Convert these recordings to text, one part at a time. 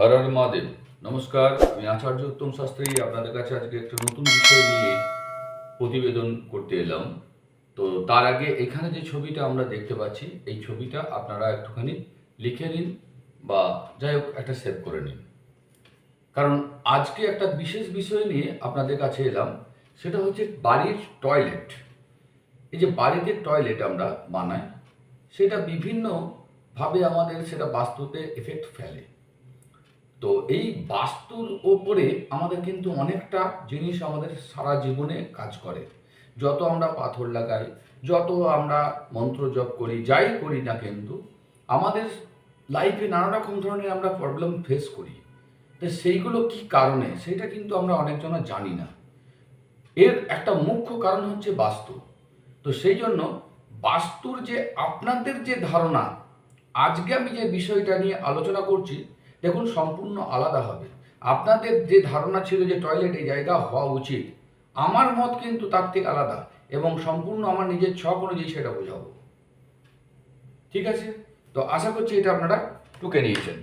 হর হর মহাদেব। নমস্কার, আমি আচার্য উত্তম শাস্ত্রী। আপনাদের কাছে আজকে একটা নতুন বিষয় নিয়ে প্রতিবেদন করতে এলাম। তো তার আগে এখানে যে ছবিটা আমরা দেখতে পাচ্ছি, এই ছবিটা আপনারা একটুখানি লিখে নিন বা যাই হোক একটা সেভ করে নিন। কারণ আজকে একটা বিশেষ বিষয় নিয়ে আপনাদের কাছে এলাম, সেটা হচ্ছে বাড়ির টয়লেট। এই যে বাড়িতে টয়লেট আমরা বানাই, সেটা বিভিন্নভাবে আমাদের সেটা বাস্তুতে এফেক্ট ফেলে। তো এই বাস্তুর ওপরে আমাদের কিন্তু অনেকটা জিনিস আমাদের সারা জীবনে কাজ করে। যত আমরা পাথর লাগাই, যত আমরা মন্ত্র জপ করি, যাই করি না কিন্তু আমাদের লাইফে নানা রকম ধরনের আমরা প্রবলেম ফেস করি। তো সেইগুলো কি কারণে? সেটা কিন্তু আমরা অনেকজনা জানি না। এর একটা মুখ্য কারণ হচ্ছে বাস্তু। তো সেই জন্য বাস্তুর যে আপনাদের যে ধারণা, আজকে আমি যে বিষয়টা নিয়ে আলোচনা করছি দেখুন, সম্পূর্ণ আলাদা হবে। আপনাদের যে ধারণা ছিল যে টয়লেট জায়গা হওয়া উচিত, আমার মত কিন্তু তার থেকে আলাদা এবং সম্পূর্ণ আমার নিজের ছক অনুযায়ী সেটা বোঝাবো। ঠিক আছে? তো আশা করছি এটা আপনারা টুকে নিয়েছেন।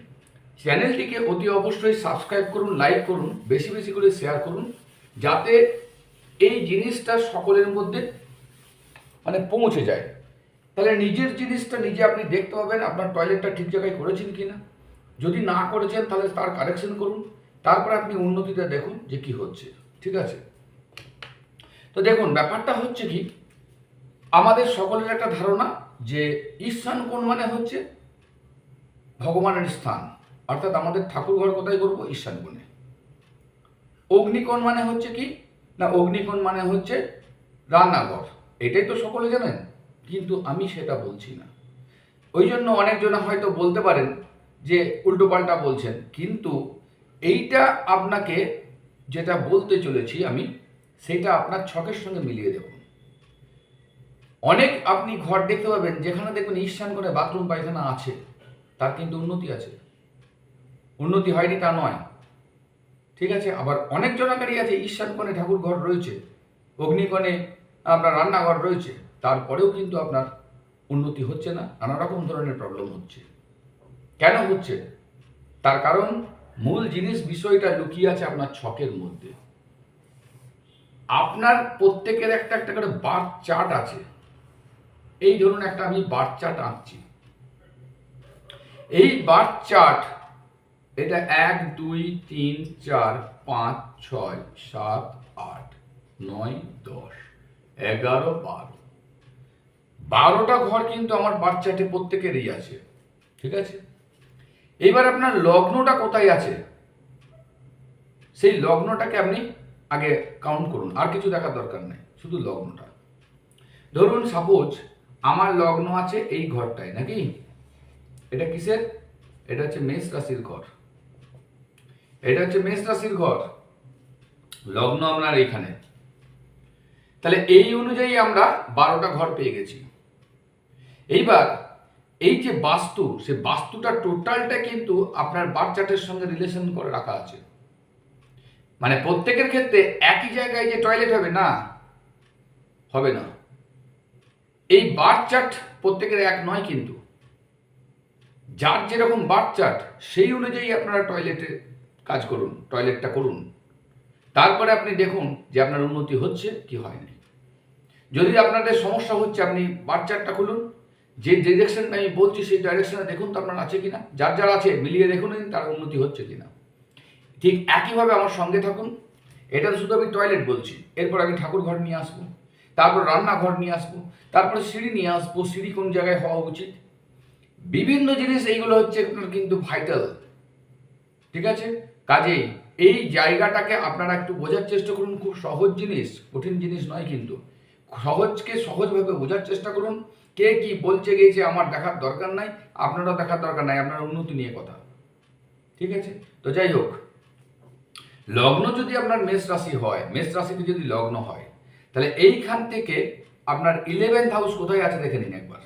চ্যানেলটিকে অতি অবশ্যই সাবস্ক্রাইব করুন লাইক করুন, বেশি বেশি করে শেয়ার করুন, যাতে এই জিনিসটা সকলের মধ্যে মানে পৌঁছে যায়। তাহলে নিজের জিনিসটা নিজে আপনি দেখতে পাবেন, আপনার টয়লেটটা ঠিক জায়গায় করেছেন কি না যদি না করেছেন, তাহলে তার কারেকশন করুন। তারপর আপনি উন্নতিটা দেখুন যে কি হচ্ছে। ঠিক আছে? তো দেখুন, ব্যাপারটা হচ্ছে কি, আমাদের সকলের একটা ধারণা যে ঈশান কোন মানে হচ্ছে? ভগবানের স্থান। অর্থাৎ আমাদের ঠাকুর ঘর কোথায় করব? ঈশান কোণে অগ্নিকোণ মানে হচ্ছে কি? না অগ্নিকোণ মানে হচ্ছে? রান্নাঘর। এটাই তো সকলে জানেন। কিন্তু আমি সেটা বলছি না। ওই জন্য অনেকজন হয়তো বলতে পারেন যে উল্টোপাল্টা বলছেন। কিন্তু এইটা আপনাকে যেটা বলতে চলেছি আমি, সেটা আপনার ছকের সঙ্গে মিলিয়ে দেখুন অনেক আপনি ঘর দেখতে পাবেন, যেখানে দেখবেন ঈশান করে বাথরুম, পায়খানা আছে, তার কিন্তু উন্নতি আছে। উন্নতি হয়নি তা নয়। ঠিক আছে? আবার অনেক জনাকারী আছে ঈশান কোণে ঠাকুর ঘর রয়েছে, অগ্নিকোণে আপনার রান্নাঘর রয়েছে, তারপরেও কিন্তু আপনার উন্নতি হচ্ছে না, নানা রকম ধরনের প্রবলেম হচ্ছে। কেন হচ্ছে? তার কারণ মূল জিনিস বিষয়টা লুকিয়ে আছে আপনার ছকের মধ্যে। আপনার প্রত্যেকের একটা একটা করে বার চার্ট আছে। এই ধরুন একটা আমি বার চার্ট আঁকছি। এই বার চার্ট, এটা এক, দুই, তিন, চার, পাঁচ, ছয়, সাত, আট, নয়, দশ, এগারো, বারো। বারোটা ঘর কিন্তু আমার বার চার্টে প্রত্যেকেরই আছে। ঠিক আছে? এবার আপনার লগ্নটা কোথায় আছে? সেই লগ্নটাকে আপনি আগে কাউন্ট করুন, আর কিছু দেখার দরকার নেই, শুধু লগ্নটা। ধরুন সাপোজ আমার লগ্ন আছে এই ঘরটায়, নাকি? এটা কিসের? এটা হচ্ছে মেষ রাশির ঘর। এটা হচ্ছে মেষ রাশির ঘর। লগ্ন আপনার এইখানে। তাহলে এই অনুযায়ী আমরা বারোটা ঘর পেয়ে গেছি। এইবার এই যে বাস্তু, সে বাস্তুটা টোটালটা কিন্তু আপনার বার চার্টের সঙ্গে রিলেশন করে রাখা আছে। মানে প্রত্যেকের ক্ষেত্রে একই জায়গায় যে টয়লেট হবে না হবে না। এই বার চার্ট প্রত্যেকের এক নয় কিন্তু। যার যেরকম বার চার্ট সেই অনুযায়ী আপনারা টয়লেটে কাজ করুন টয়লেটটা করুন। তারপরে আপনি দেখুন যে আপনার উন্নতি হচ্ছে কি হয়নি। যদি আপনাদের সমস্যা হচ্ছে, আপনি বার চার্টটা খুলুন। যে ডিরেকশনটা আমি বলছি, সেই ডাইরেকশনে দেখুন তো আপনার আছে কিনা। যার যার আছে, মিলিয়ে দেখুন তার উন্নতি হচ্ছে কিনা। ঠিক একইভাবে আমার সঙ্গে থাকুন। এটা শুধু আমি টয়লেট বলছি। এরপর আমি ঠাকুর ঘর নিয়ে আসব। তারপর রান্নাঘর নিয়ে আসব। তারপরে সিঁড়ি নিয়ে আসব। সিঁড়ি কোন জায়গায় হওয়া উচিত? বিভিন্ন জিনিস, এইগুলো হচ্ছে আপনার কিন্তু ভাইটাল ঠিক আছে? কাজেই এই জায়গাটাকে আপনারা একটু বোঝার চেষ্টা করুন। খুব সহজ জিনিস, কঠিন জিনিস নয় কিন্তু। সহজকে সহজভাবে বোঝার চেষ্টা করুন। কে কি বলছে গেছে আমার দেখার দরকার নাই, আপনারও দেখার দরকার নাই, আপনার উন্নতি নিয়ে কথা। ঠিক আছে? তো যাই হোক, লগ্ন যদি আপনার মেষ রাশি হয়, মেষ রাশিতে যদি লগ্ন হয়, তাহলে এইখান থেকে আপনার ইলেভেন্থ হাউস কোথায় আছে দেখে নিন একবার।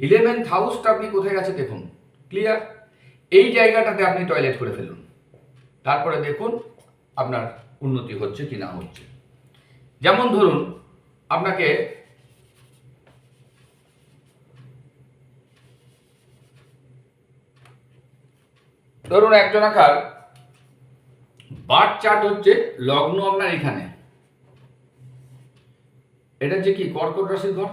ইলেভেন্থ হাউসটা আপনি কোথায় আছে দেখুন ক্লিয়ার এই জায়গাটাতে আপনি টয়লেট করে ফেলুন। তারপরে দেখুন আপনার উন্নতি হচ্ছে কি না হচ্ছে। যেমন ধরুন আপনাকে ধরুন একজন আকার বার্থ চার্ট হচ্ছে লগ্ন আপনার এখানে। এটা হচ্ছে কি, কর্কট রাশির ঘর?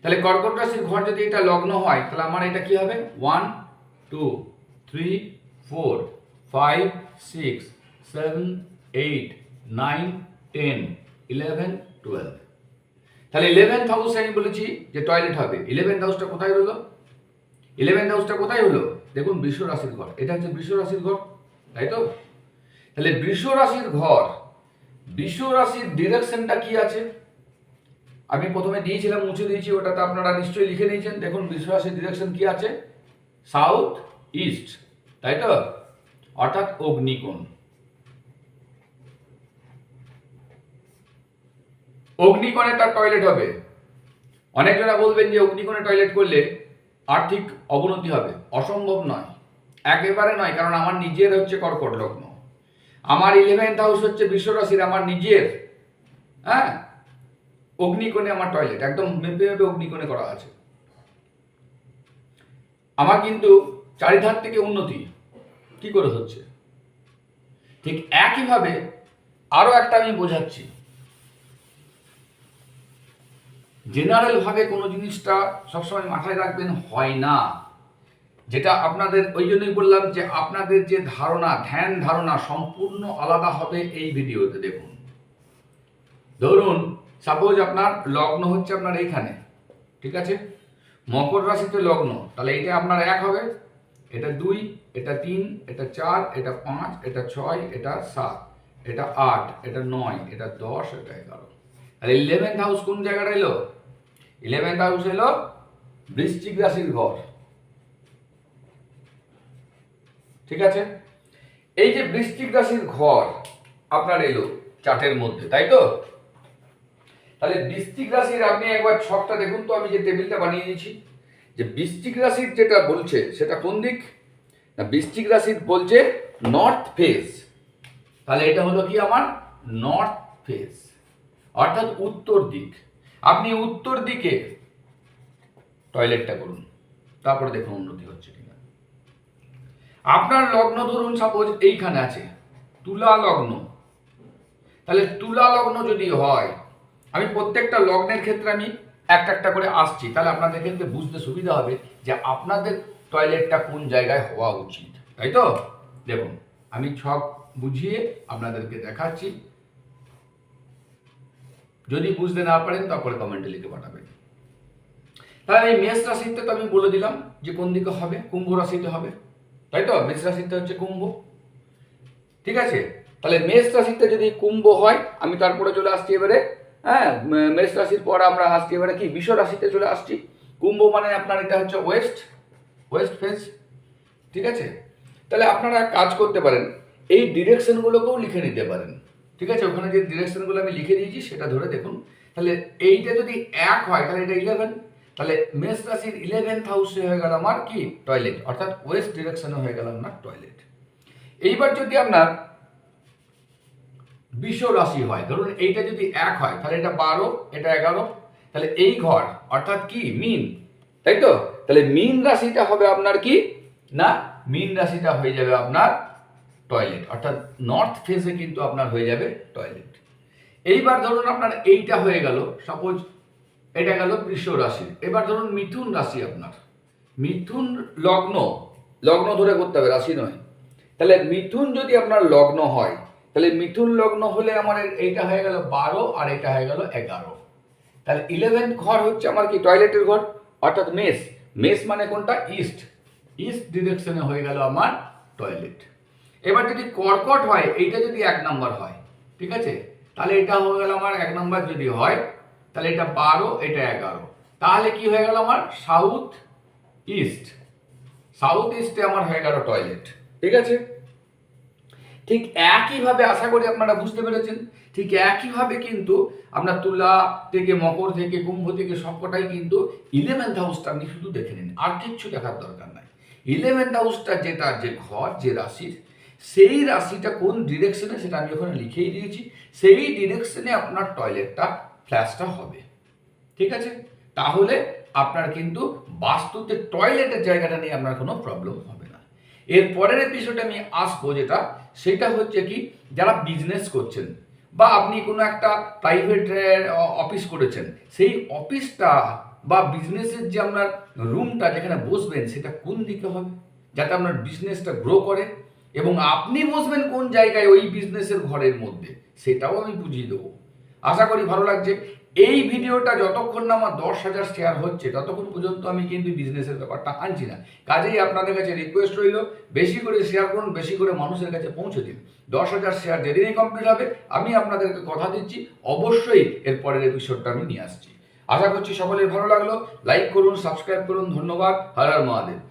তাহলে কর্কট রাশির ঘর যদি এটা লগ্ন হয়, তাহলে আমার এটা কি হবে? One two three four five six seven eight nine ten eleven twelve তাহলে ইলেভেন্থ হাউসে আমি বলেছি যে টয়লেট হবে। ইলেভেন্থ হাউসটা কোথায় হলো ইলেভেন্থ হাউসটা কোথায় হলো? দেখুন বৃষ রাশির ঘর। এটা হচ্ছে বৃষ রাশির ঘর, তাই তো? তাহলে বৃষ রাশির ঘর, বৃষ রাশির ডিরেকশনটা কি আছে? আমি প্রথমে দিয়েছিলাম, মুছে দিয়েছি, ওটাতে আপনারা নিশ্চয়ই লিখে নিয়েছেন। দেখুন বৃষ রাশির ডিরেকশন কি আছে? সাউথ ইস্ট তাই তো? অর্থাৎ অগ্নিকোণ। অগ্নিকোণে তার টয়লেট হবে। অনেকজনা বলবেন যে অগ্নিকোণে টয়লেট করলে আর্থিক অবনতি হবে। অসম্ভব নয়। একেবারে নয়, কারণ আমার নিজের হচ্ছে কর্কট লগ্ন। আমার ইলেভেন্থ হাউস হচ্ছে বিশ্বরাশির, আমার নিজের হ্যাঁ? অগ্নিকোণে আমার টয়লেট একদম মেপে মেপে অগ্নিকোণে করা আছে। আমার কিন্তু চারিধার থেকে উন্নতি কি করে হচ্ছে? ঠিক একইভাবে আরও একটা আমি বোঝাচ্ছি। জেনারেল ভাবে কোনো জিনিসটা সবসময় মাথায় রাখবেন, হয় না। যেটা আপনাদের, ওই জন্যই বললাম যে আপনাদের যে ধারণা, ধ্যান ধারণা সম্পূর্ণ আলাদা হবে এই ভিডিওতে, দেখুন। ধরুন সাপোজ আপনার লগ্ন হচ্ছে আপনার এইখানে, ঠিক আছে? মকর রাশিতে লগ্ন, তাহলে এটা আপনার এক হবে। এটা দুই, এটা তিন, এটা চার, এটা পাঁচ, এটা ছয়, এটা সাত, এটা আট, এটা নয়, এটা দশ, এটা এগারো। তাহলে ইলেভেন্থ হাউস কোন জায়গাটা এলো? ইলেভেন্থ হাউস এলো বৃশ্চিক রাশির ঘর। ঠিক আছে? এই যে বৃশ্চিক রাশির ঘর আপনার এলো চার্টের মধ্যে, তাই তো? তাহলে বৃশ্চিক রাশির আপনি একবার ছকটা দেখুন তো, আমি যে টেবিলটা বানিয়ে দিয়েছি। যে বৃশ্চিক রাশির যেটা বলছে, সেটা কোন দিক? না, বৃশ্চিক রাশির বলছে নর্থ ফেস তাহলে এটা হলো কি আমার? নর্থ ফেস অর্থাৎ উত্তর দিক। আপনি উত্তর দিকে টয়লেটটা করুন। তারপরে দেখুন উন্নতি হচ্ছে কিনা। আপনার লগ্ন ধরুন সাপোজ এইখানে আছে, তুলা লগ্ন। তাহলে তুলা লগ্ন যদি হয়, আমি প্রত্যেকটা লগ্নের ক্ষেত্রে আমি একটা একটা করে আসছি, তাহলে আপনাদের ক্ষেত্রে বুঝতে সুবিধা হবে যে আপনাদের টয়লেটটা কোন জায়গায় হওয়া উচিত। তাই তো? দেখুন, আমি ছক বুঝিয়ে আপনাদেরকে দেখাচ্ছি। যদি বুঝতে না পারেন, তারপরে কমেন্টে লিখে পাঠাবেন। তাহলে এই মেষ রাশিতে তো আমি বলে দিলাম যে কোন দিকে হবে, কুম্ভ রাশিতে হবে। তাই তো? মেষ রাশিতে হচ্ছে কুম্ভ। ঠিক আছে? তাহলে মেষ রাশিতে যদি কুম্ভ হয়, আমি তারপরে চলে আসছি এবারে হ্যাঁ মেষ রাশির পর আমরা আসছি এবারে কি? বিশ্ব রাশিতে চলে আসছি। কুম্ভ মানে আপনার এটা হচ্ছে ওয়েস্ট ওয়েস্ট ফেস ঠিক আছে? তাহলে আপনারা কাজ করতে পারেন, এই ডিরেকশনগুলোকেও লিখে নিতে পারেন। ঠিক আছে? ওখানে যে ডিরেকশনগুলো আমি লিখে দিয়েছি, সেটা ধরে দেখুন। তাহলে এইটা যদি এক হয়, তাহলে এটা ইলেভেন তাহলে মেষ রাশির ইলেভেন্থ হাউসে হয়ে গেল আমার কি? টয়লেট অর্থাৎ ওয়েস্ট ডিরেকশনে হয়ে গেল আপনার টয়লেট এইবার যদি আপনার বিশ্ব রাশি হয়, ধরুন এইটা যদি এক হয়, তাহলে এটা বারো, এটা এগারো। তাহলে এই ঘর, অর্থাৎ কি? মিন। তাই তো? তাহলে মিন রাশিটা হবে আপনার কি? না, মিন রাশিটা হয়ে যাবে আপনার টয়লেট অর্থাৎ নর্থ ফেসে কিন্তু আপনার হয়ে যাবে টয়লেট এইবার ধরুন আপনার এইটা হয়ে গেল সাপোজ এটা গেল বৃষ রাশি। এবার ধরুন মিথুন রাশি আপনার। মিথুন লগ্ন লগ্ন ধরে করতে হবে, রাশি নয়। তাহলে মিথুন যদি আপনার লগ্ন হয়, তাহলে মিথুন লগ্ন হলে আমার এইটা হয়ে গেল বারো আর এটা হয়ে গেল এগারো। তাহলে ইলেভেন্থ ঘর হচ্ছে আমার কি টয়লেটের ঘর? অর্থাৎ মেস মেস মানে কোনটা? ইস্ট ইস্ট ডিরেকশনে হয়ে গেল আমার টয়লেট এবার যদি কর্কট হয়, এইটা যদি এক নম্বর হয়, ঠিক আছে? তাহলে এটা হয়ে গেল আমার এক নম্বর যদি হয়, তাহলে এটা বারো, এটা এগারো। তাহলে কি হয়ে গেল আমার? সাউথ ইস্ট সাউথ ইস্টে আমার হয়ে গেল টয়লেট ঠিক আছে? ঠিক একইভাবে আশা করি আপনারা বুঝতে পেরেছেন। ঠিক একইভাবে কিন্তু আপনার তুলা থেকে মকর থেকে কুম্ভ থেকে সবকটাই কিন্তু ইলেভেন্থ হাউসটা আপনি শুধু দেখে নিন। আর কিচ্ছু দেখার দরকার নাই। ইলেভেন্থ হাউসটা যেটা যে ঘর, যে রাশির সেই রাশিটা কোন ডিরেকশনে সেটা আমি ওখানে লিখেই দিয়েছি। সেই ডিরেকশনে আপনার টয়লেটটা ফ্ল্যাশটা হবে। ঠিক আছে? তাহলে আপনার কিন্তু বাস্তুতে টয়লেটের জায়গাটা নিয়ে আপনার কোনো প্রবলেম হবে না। এর পরের এপিসোডে আমি আসব যেটা, সেটা হচ্ছে কি, যারা বিজনেস করছেন বা আপনি কোনো একটা প্রাইভেট অফিস করেছেন, সেই অফিসটা বা বিজনেসের যে আপনার রুমটা যেখানে বসবেন, সেটা কোন দিকে হবে? যাতে আপনার বিজনেসটা গ্রো করে। এবং আপনি বসবেন কোন জায়গায় ওই বিজনেসের ঘরের মধ্যে, সেটাও আমি বুঝিয়ে দেবো। আশা করি ভালো লাগছে। এই ভিডিওটা যতক্ষণ না আমার দশ হাজার শেয়ার হচ্ছে, ততক্ষণ পর্যন্ত আমি কিন্তু বিজনেসের ব্যাপারটা আনছি না। কাজেই আপনাদের কাছে রিকোয়েস্ট রইল, বেশি করে শেয়ার করুন, বেশি করে মানুষের কাছে পৌঁছে দিন। দশ হাজার শেয়ার যেদিনই কমপ্লিট হবে, আমি আপনাদেরকে কথা দিচ্ছি, অবশ্যই এর পরের এপিসোডটা আমি নিয়ে আসছি। আশা করছি সকলের ভালো লাগল। লাইক করুন সাবস্ক্রাইব করুন, ধন্যবাদ। হর হর মহাদেব।